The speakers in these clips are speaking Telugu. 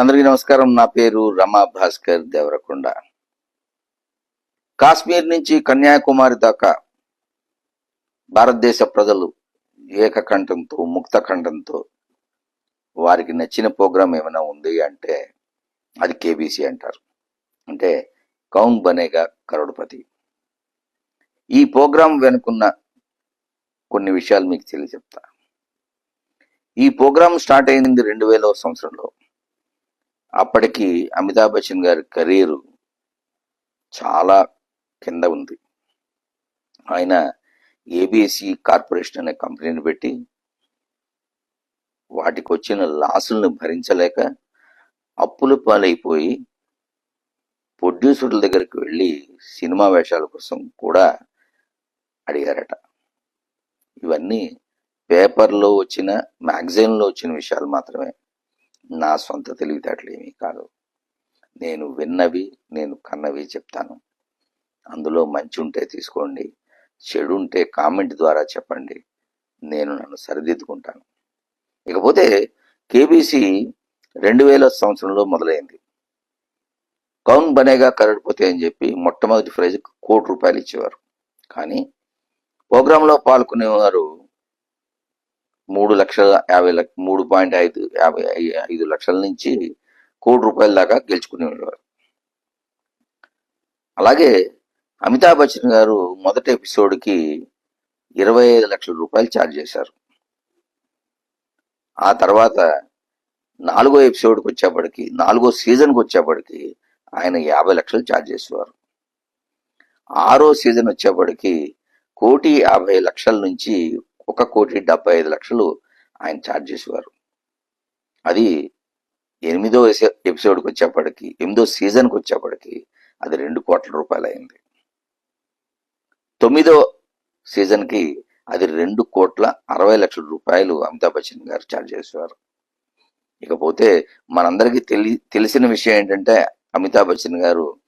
అందరికీ నమస్కారం. నా పేరు రమా భాస్కర్ దేవరకొండ. కాశ్మీర్ నుంచి కన్యాకుమారి దాకా భారతదేశ ప్రజలు ఏకకంఠంతో ముక్త కంఠంతో వారికి నచ్చిన ప్రోగ్రాం ఏమైనా ఉంది అంటే అది కేబీసీ అంటారు. అంటే కౌన్ బనేగా కరోడ్పతి. ఈ ప్రోగ్రాం వెనుకున్న కొన్ని విషయాలు మీకు తెలియచెప్తా ఈ ప్రోగ్రాం స్టార్ట్ అయింది రెండు వేల సంవత్సరంలో. అప్పటికి అమితాబ్ బచ్చన్ గారి కెరీర్ చాలా కింద ఉంది. ఆయన ఏబిఎస్సి కార్పొరేషన్ అనే కంపెనీని పెట్టి వాటికి వచ్చిన లాసులను భరించలేక అప్పుల పాలైపోయి ప్రొడ్యూసర్ల దగ్గరికి వెళ్ళి సినిమా వేషాల కోసం కూడా అడిగారట. ఇవన్నీ పేపర్లో వచ్చిన మ్యాగజైన్లో వచ్చిన విషయాలు మాత్రమే. నా సొంత తెలివితేటలు ఏమీ కాదు. నేను విన్నవి నేను కన్నవి చెప్తాను. అందులో మంచి ఉంటే తీసుకోండి చెడు ఉంటే కామెంట్ ద్వారా చెప్పండి. నేను నన్ను సరిదిద్దుకుంటాను. ఇకపోతే కేబీసీ రెండు వేల సంవత్సరంలో మొదలైంది. కౌన్ బనేగా కరడిపోతే అని చెప్పి మొట్టమొదటి ప్రైజ్ కోటి రూపాయలు ఇచ్చేవారు. కానీ ప్రోగ్రాంలో పాల్గొనేవారు మూడు లక్షల యాభై లక్ష మూడు పాయింట్ ఐదు యాభై ఐదు లక్షల నుంచి కోటి రూపాయల దాకా గెలుచుకునేవారు అలాగే అమితాబ్ బచ్చన్ గారు మొదటి ఎపిసోడ్కి ఇరవై ఐదు లక్షల రూపాయలు ఛార్జ్ చేశారు. ఆ తర్వాత నాలుగో ఎపిసోడ్కి వచ్చేప్పటికి నాలుగో సీజన్కి వచ్చేప్పటికి ఆయన యాభై లక్షలు ఛార్జ్ చేసేవారు. ఆరో సీజన్ వచ్చేప్పటికి కోటి యాభై లక్షల నుంచి ఒక కోటి డెబ్బై ఐదు లక్షలు ఆయన ఛార్జ్ చేసేవారు. అది ఎనిమిదో ఎపిసోడ్కి వచ్చేప్పటికి ఎనిమిదో సీజన్కి వచ్చేప్పటికి అది రెండు కోట్ల రూపాయలు అయింది. తొమ్మిదో సీజన్కి అది రెండు కోట్ల అరవై లక్షల రూపాయలు అమితాబ్ బచ్చన్ గారు ఛార్జ్ చేసేవారు. ఇకపోతే మనందరికీ తెలి తెలిసిన విషయం ఏంటంటే అమితాబ్ బచ్చన్ గారు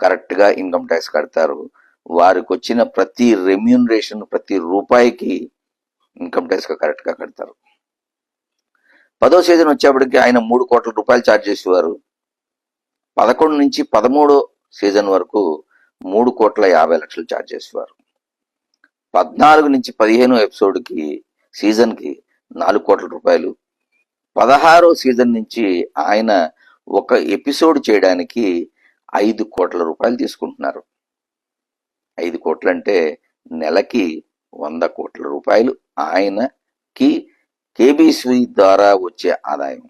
కరెక్ట్గా ఇన్కమ్ ట్యాక్స్ కడతారు. వారికి వచ్చిన ప్రతి రెమ్యూనరేషన్ ప్రతి రూపాయికి ఇన్కమ్ ట్యాక్స్ కరెక్ట్గా కడతారు. పదో సీజన్ వచ్చేప్పటికి ఆయన మూడు కోట్ల రూపాయలు ఛార్జ్ చేసేవారు. పదకొండు నుంచి పదమూడో సీజన్ వరకు మూడు కోట్ల యాభై లక్షలు ఛార్జ్ చేసేవారు. పద్నాలుగు నుంచి పదిహేను ఎపిసోడ్కి సీజన్కి నాలుగు కోట్ల రూపాయలు. పదహారో సీజన్ నుంచి ఆయన ఒక ఎపిసోడ్ చేయడానికి ఐదు కోట్ల రూపాయలు తీసుకుంటున్నారు. ఐదు కోట్లంటే నెలకి వంద కోట్ల రూపాయలు ఆయనకి కేబీసీ ద్వారా వచ్చే ఆదాయం.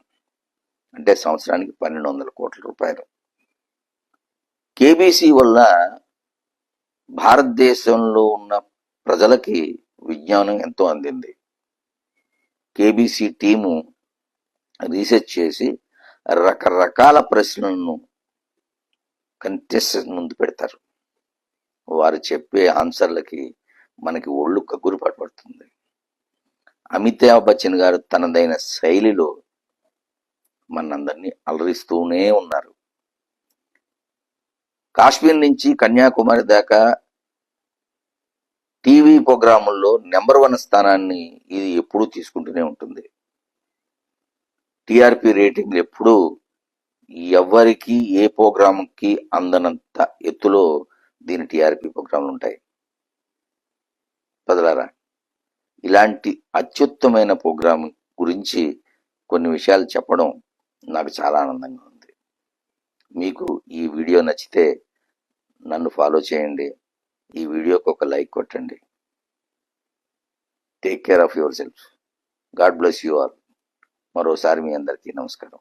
అంటే సంవత్సరానికి పన్నెండు వందల కోట్ల రూపాయలు. కేబీసీ వల్ల భారతదేశంలో ఉన్న ప్రజలకి విజ్ఞానం ఎంతో అందింది. కేబీసీ టీము రీసెర్చ్ చేసి రకరకాల ప్రశ్నలను కంటెస్టెంట్ ముందు పెడతారు. వారు చెప్పే ఆన్సర్లకి మనకి ఒళ్ళు కగ్గురు పడుతుంది. అమితాబ్ బచ్చన్ గారు తనదైన శైలిలో మనందరినీ అలరిస్తూనే ఉన్నారు. కాశ్మీర్ నుంచి కన్యాకుమారి దాకా టీవీ ప్రోగ్రాముల్లో నెంబర్ వన్ స్థానాన్ని ఇది ఎప్పుడూ తీసుకుంటూనే ఉంటుంది. టిఆర్పి రేటింగ్లు ఎప్పుడూ ఎవరికి ఏ ప్రోగ్రాంకి అందనంత ఎత్తులో దీని టిఆర్పి ప్రోగ్రాంలు ఉంటాయి. పదలారా? ఇలాంటి అత్యుత్తమైన ప్రోగ్రాం గురించి కొన్ని విషయాలు చెప్పడం నాకు చాలా ఆనందంగా ఉంది. మీకు ఈ వీడియో నచ్చితే నన్ను ఫాలో చేయండి. ఈ వీడియోకి ఒక లైక్ కొట్టండి. Take care of yourself god bless you all మరోసారి మీ అందరికీ నమస్కారం.